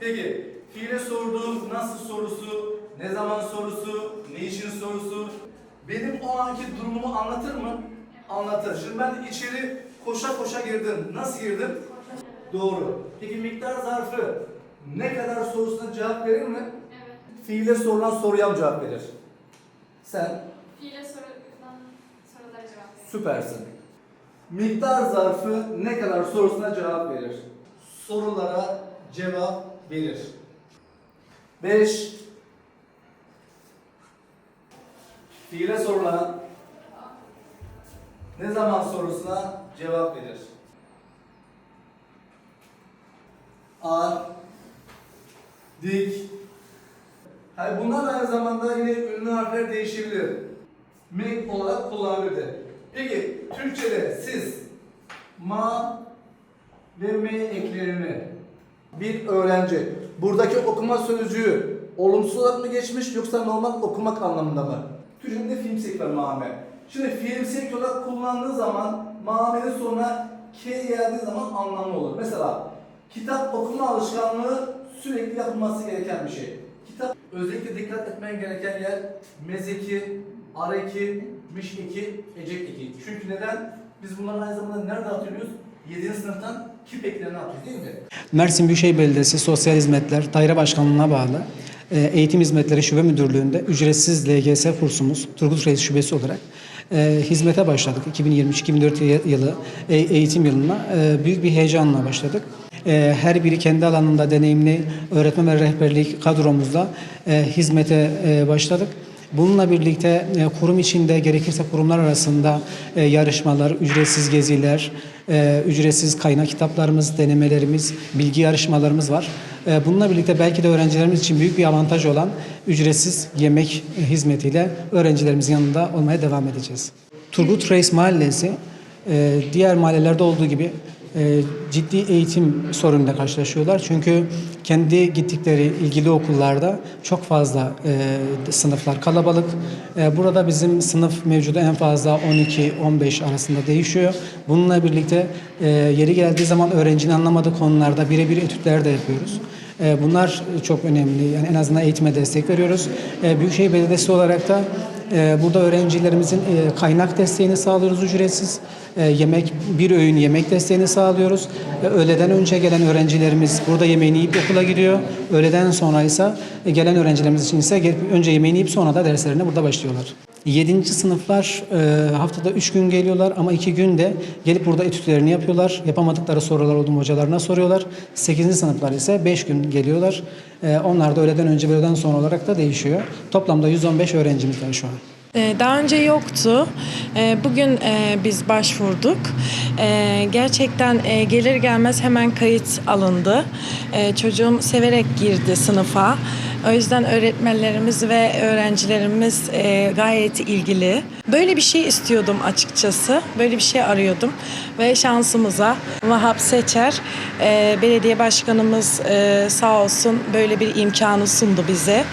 Peki fiile sorduğum nasıl sorusu, ne zaman sorusu, ne için sorusu benim o anki durumumu anlatır mı? Anlatır. Şimdi ben içeri koşa koşa girdim. Nasıl girdim? Doğru. Peki miktar zarfı ne kadar sorusuna cevap verir mi? Evet. Fiile sorulan soruya mı cevap verir? Sen Fiile sorulan sorulara cevap verin. süpersin. Miktar zarfı ne kadar sorusuna cevap verir? Sorulara cevap verir. 5 Fiile sorulan ne zaman sorusuna cevap verir? A Dik Hayır, bunlar aynı zamanda yine ünlü harfler değişebilir. Mek olarak kullanılabilir. Peki Türkçe'de siz ma ve me eklerini bir öğrenci buradaki okuma sözcüğü olumsuz olarak mı geçmiş yoksa normal okumak anlamında mı? Türkçe'de fiilsek var mame. Şimdi fiilsek olarak kullandığı zaman mamenin sonuna k geldiği zaman anlamlı olur. Mesela kitap okuma alışkanlığı sürekli yapılması gereken bir şey. Kitap özellikle dikkat etmen gereken yer mezeki, areki, mişeki, ecek eki. Çünkü neden? Biz bunları aynı zamanda nerede atıyoruz? 7. sınıftan kip eklerine atıyoruz değil mi? Mersin Büyükşehir Belediyesi Sosyal Hizmetler Daire Başkanlığı'na bağlı e, Eğitim Hizmetleri Şube Müdürlüğü'nde ücretsiz LGS kursumuz Turgut Reis Şubesi olarak e, hizmete başladık. 2023-2024 yılı e, eğitim yılına e, büyük bir heyecanla başladık. E, Her biri kendi alanında deneyimli öğretmen ve rehberlik kadromuzla e, hizmete e, başladık. Bununla birlikte e, kurum içinde gerekirse kurumlar arasında e, yarışmalar, ücretsiz geziler, e, ücretsiz kaynak kitaplarımız, denemelerimiz, bilgi yarışmalarımız var. E, Bununla birlikte belki de öğrencilerimiz için büyük bir avantaj olan ücretsiz yemek hizmetiyle öğrencilerimizin yanında olmaya devam edeceğiz. Turgut Reis Mahallesi e, diğer mahallelerde olduğu gibi e, ciddi eğitim sorunuyla karşılaşıyorlar. Çünkü kendi gittikleri ilgili okullarda çok fazla e, sınıflar kalabalık. E, burada bizim sınıf mevcudu en fazla 12-15 arasında değişiyor. Bununla birlikte e, yeri geldiği zaman öğrencinin anlamadığı konularda birebir etütler de yapıyoruz. E, Bunlar çok önemli. Yani en azından eğitime destek veriyoruz. E, Büyükşehir Belediyesi olarak da burada öğrencilerimizin e, kaynak desteğini sağlıyoruz ücretsiz. E, Yemek bir öğün yemek desteğini sağlıyoruz. E, Öğleden önce gelen öğrencilerimiz burada yemeğini yiyip okula gidiyor. Öğleden sonra ise e, gelen öğrencilerimiz için ise önce yemeğini yiyip sonra da derslerine burada başlıyorlar. 7. sınıflar e, haftada 3 gün geliyorlar ama 2 gün de gelip burada etütlerini yapıyorlar. Yapamadıkları sorular olduğum hocalarına soruyorlar. 8. sınıflar ise 5 gün geliyorlar. E, onlar da öğleden önce ve öğleden sonra olarak da değişiyor. Toplamda 115 öğrencimiz var şu an. Ee, Daha önce yoktu. Ee, Bugün e, biz başvurduk. Ee, Gerçekten e, gelir gelmez hemen kayıt alındı. Çocuğum severek girdi sınıfa. O yüzden öğretmenlerimiz ve öğrencilerimiz e, gayet ilgili. Böyle bir şey istiyordum açıkçası. Böyle bir şey arıyordum. Ve şansımıza Vahap Seçer, belediye başkanımız sağ olsun böyle bir imkanı sundu bize.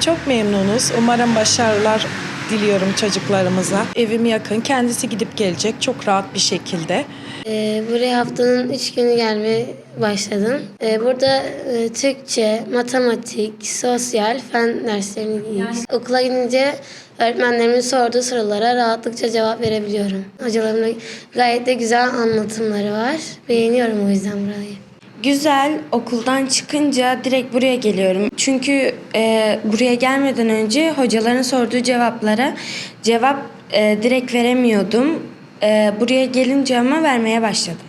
Çok memnunuz. Umarım başarılar diliyorum çocuklarımıza. Evim yakın. Kendisi gidip gelecek çok rahat bir şekilde. Ee, buraya haftanın üç günü gelmeye başladım. Ee, burada e, Türkçe, matematik, sosyal, fen derslerini gidiyoruz. Okula gidince öğretmenlerimin sorduğu sorulara rahatlıkça cevap verebiliyorum. Hocalarımın gayet de güzel anlatımları var. Beğeniyorum o yüzden burayı. Güzel. Okuldan çıkınca direkt buraya geliyorum. Çünkü e, buraya gelmeden önce hocaların sorduğu cevaplara cevap e, direkt veremiyordum. E, buraya gelince ama vermeye başladım.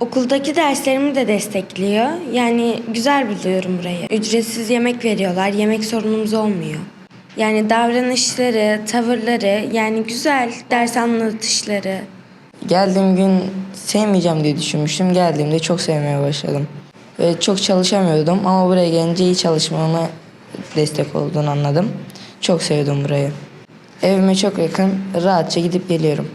Okuldaki derslerimi de destekliyor. Yani güzel buluyorum burayı. Ücretsiz yemek veriyorlar. Yemek sorunumuz olmuyor. Yani davranışları, tavırları yani güzel ders anlatışları. Geldiğim gün sevmeyeceğim diye düşünmüştüm. Geldiğimde çok sevmeye başladım. Ve çok çalışamıyordum ama buraya gelince iyi çalışmama destek olduğunu anladım. Çok sevdim burayı. Evime çok yakın, rahatça gidip geliyorum.